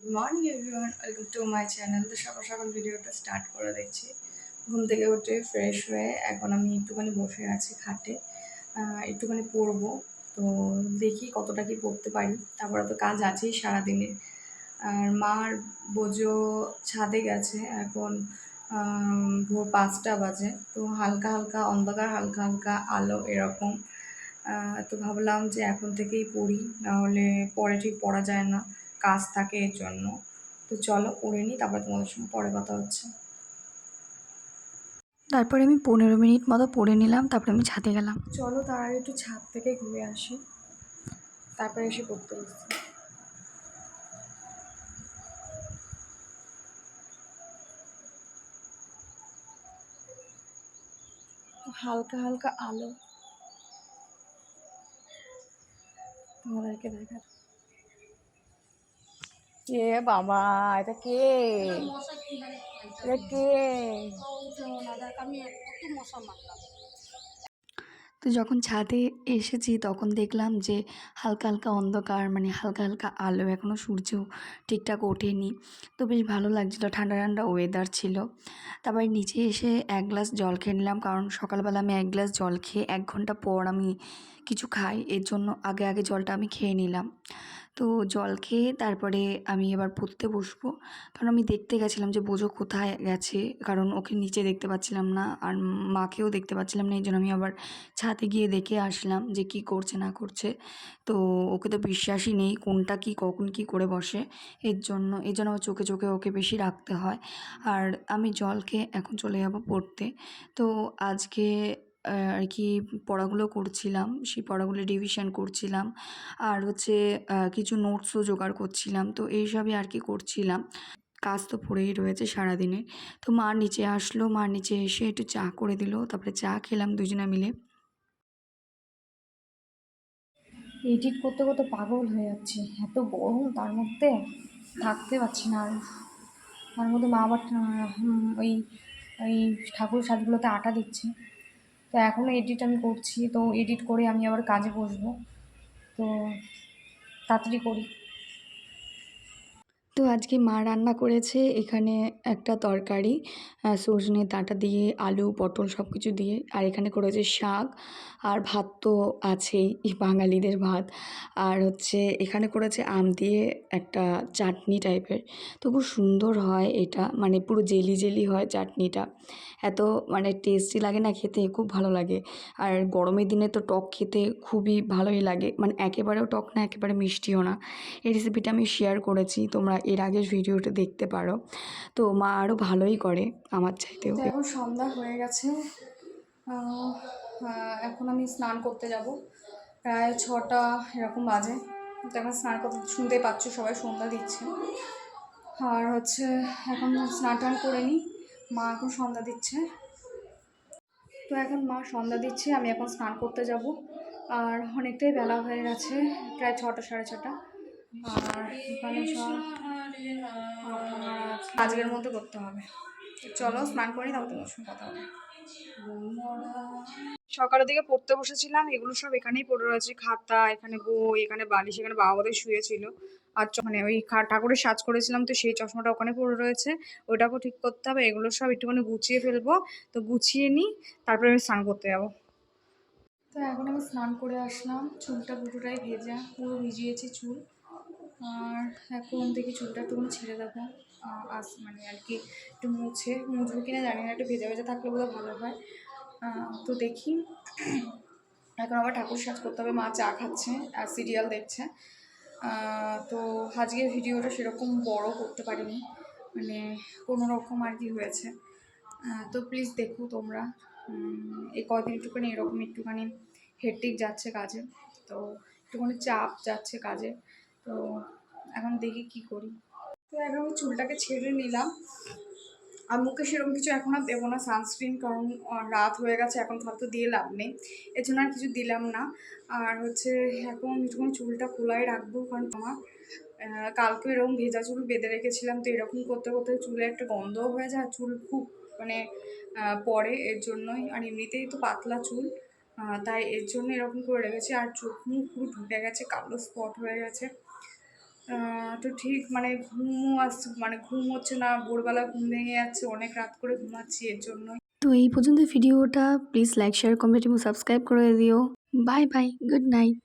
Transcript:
Good morning everyone welcome to my channel তো সকাল সকাল ভিডিওটা স্টার্ট করে দেখছি ঘুম থেকে উঠে ফ্রেশ হয়ে এখন আমি একটুখানি বসে আছি খাটে। একটুখানি পড়ব। তো দেখি কতটা কি পড়তে পারি। তারপরে তো কাজ আছেই সারাদিনে। আর মার বোঝো ছাদে গেছে। এখন ভোর পাঁচটা বাজে। তো হালকা হালকা, অন্ধকার হালকা হালকা, আলো এরকম। তো ভাবলাম যে এখন থেকেই পড়ি। নাহলে পরে ঠিক পড়া যায় না। কাজ থাকে এর জন্য। তো চলো পড়ে নিই তারপরে তোমাদের সঙ্গে পরে কথা হচ্ছে। তারপরে আমি পনেরো মিনিট মতো পড়ে নিলাম তারপরে আমি ছাদে গেলাম। চলো তার আগে একটু ছাদ থেকে ঘুরে আসি। তারপরে এসে পড়তে বসছি। হালকা হালকা আলো। তোমাদেরকে দেখা কে বাবা? এটা কে? এটা কে? তো যখন ছাদে এসেছি, তখন দেখলাম যে হালকা হালকা অন্ধকার মানে হালকা হালকা আলো এখনও সূর্য ঠিকঠাক ওঠেনি। তো বেশ ভালো লাগছিল, ঠান্ডা ঠান্ডা ওয়েদার ছিল। তারপর নিচে এসে এক গ্লাস জল খেয়ে নিলাম, কারণ সকালবেলা আমি এক গ্লাস জল খেয়ে এক ঘণ্টা পর আমি কিছু খাই। এর জন্য আগে আগে জলটা আমি খেয়ে নিলাম। তো জল খেয়ে তারপরে আমি এবার পড়তে বসবো। কারণ আমি দেখতে গেছিলাম যে বোঝো কোথায় গেছে। কারণ ওকে নিচে দেখতে পাচ্ছিলাম না আর মাকেও দেখতে পাচ্ছিলাম না। এই জন্য আমি আবার ছাদে গিয়ে দেখে আসলাম যে কি করছে, না করছে। তো ওকে তো বিশ্বাসই নেই কোনটা কি, কখন কি করে বসে। এর জন্য এই জন্য আমার চোখে চোখে ওকে বেশি রাখতে হয়। আর আমি জল খেয়ে এখন চলে যাব পড়তে। তো আজকে আর কি পড়াগুলো করছিলাম, সেই পড়াগুলো রিভিশন করছিলাম। আর হচ্ছে কিছু নোটসও জোগাড় করছিলাম, তো এইসবই আর কি করছিলাম। কাজ তো পড়েই রয়েছে সারাদিনে তো মা নিচে আসলো, মা নিচে এসে একটু চা করে দিল, তারপরে চা খেলাম দুজনে মিলে। এডিট করতে করতে পাগল হয়ে যাচ্ছে। এত গরম, তার মধ্যে থাকতে পারছি না আর। তার মধ্যে মা আবার ওই ওই ঠাকুর সাজগুলোতে আটা দিচ্ছে। তো এখনও এডিট আমি করছি, তো এডিট করে আমি আবার কাজে বসবো। তো তাড়াতাড়ি করি। তো আজকে মা রান্না করেছে এখানে একটা তরকারি সজনে ডাঁটা দিয়ে, আলু, পটল সব কিছু দিয়ে। আর এখানে করেছে শাক। আর ভাত তো আছেই বাঙালিদের ভাত। আর হচ্ছে এখানে করেছে আম দিয়ে একটা চাটনি টাইপের। তো খুব সুন্দর হয় এটা মানে পুরো জেলি জেলি হয় চাটনিটা। এত মানে টেস্টি লাগে না খেতে, খুব ভালো লাগে। আর গরমের দিনে তো টক খেতে খুবই ভালোই লাগে। মানে একেবারেও টক না, একেবারে মিষ্টিও না। এই রেসিপিটা আমি শেয়ার করেছি, তোমরা এর আগের ভিডিওটা দেখতে পারো। তো মা আরও ভালোই করে আমার চাইতেও। এখন সন্ধ্যা হয়ে গেছে। এখন আমি স্নান করতে যাব। প্রায় ছটা এরকম বাজে। তো এখন স্নান করতে শুনতেই পাচ্ছ, সবাই সন্ধ্যা দিচ্ছে। আর হচ্ছে এখন স্নান টান করে নিই মা এখন সন্ধ্যা দিচ্ছে। তো এখন মা সন্ধ্যা দিচ্ছে, আমি এখন স্নান করতে যাব। আর অনেকটাই বেলা হয়ে গেছে, প্রায় ছটা, সাড়ে ছটা। আর এখানে সব আজকের মধ্যে করতে হবে। চলো, স্নান করি তারপর তোমার সঙ্গে কথা হবে। সকালের দিকে পড়তে বসেছিলাম, এগুলো সব এখানেই পড়ে রয়েছে, খাতা, এখানে বই, এখানে বালিশ, এখানে বাবা বোধহয় শুয়েছিল। আর মানে ওই ঠাকুরের সাজ করেছিলাম, তো সেই চশমাটা ওখানে পড়ে রয়েছে। ওটাকেও ঠিক করতে হবে, এগুলো সব একটুখানি গুছিয়ে ফেলব। তো গুছিয়ে নিই, তারপরে আমি স্নান করতে যাব। তো এখন আমি স্নান করে আসলাম, চুলটা পুরোটাই ভেজা, পুরো ভিজিয়েছি চুল। আর এখন দেখি চুলটা একটুখানি ছেড়ে দেবো। আস মানে আর কি একটু মুছে। মুছবো কিনা জানি না, একটু ভেজা ভেজা থাকলে বোধহয় ভালো হয়। তো দেখি। এখন আবার ঠাকুর সাজ করতে হবে, মা চা খাচ্ছে আর সিরিয়াল দেখছে। তো আজকের ভিডিওটা সেরকম বড় করতে পারিনি মানে কোনো রকম আর কি হয়েছে। তো প্লিজ দেখো তোমরা। এই কদিন একটুখানি এরকম একটুখানি হেডটিক যাচ্ছে কাজে, তো একটুখানি চাপ যাচ্ছে কাজে। তো এখন দেখি কি করি। তো এখন চুলটাকে ছেড়ে নিলাম। আর মুখে সেরকম কিছু এখন আর দেবো না সানস্ক্রিন কারণ রাত হয়ে গেছে, এখন ফালতু দিয়ে লাভ নেই। এর জন্য আর কিছু দিলাম না। আর হচ্ছে এখন একটুখানি চুলটা খোলাই রাখব, কারণ আমার কালকে এরকম ভেজা চুল বেঁধে রেখেছিলাম, তো এরকম করতে করতে চুলে একটা গন্ধও হয়ে যায় চুল খুব মানে পড়ে এর জন্যই। আর এমনিতেই তো পাতলা চুল তাই এর জন্য এরকম করে রেখেছি। আর চোখ মুখ পুরো ঢুকে গেছে, কালো স্পট হয়ে গেছে। তো ঠিক মানে ঘুমও আস মানে ঘুম হচ্ছে না, ভোরবেলা ঘুম ভেঙে যাচ্ছে, অনেক রাত করে ঘুমাচ্ছি, এর জন্যই। তো এই পর্যন্ত ভিডিওটা প্লিজ লাইক শেয়ার কমেন্ট এবং সাবস্ক্রাইব করে দিও। Bye bye good night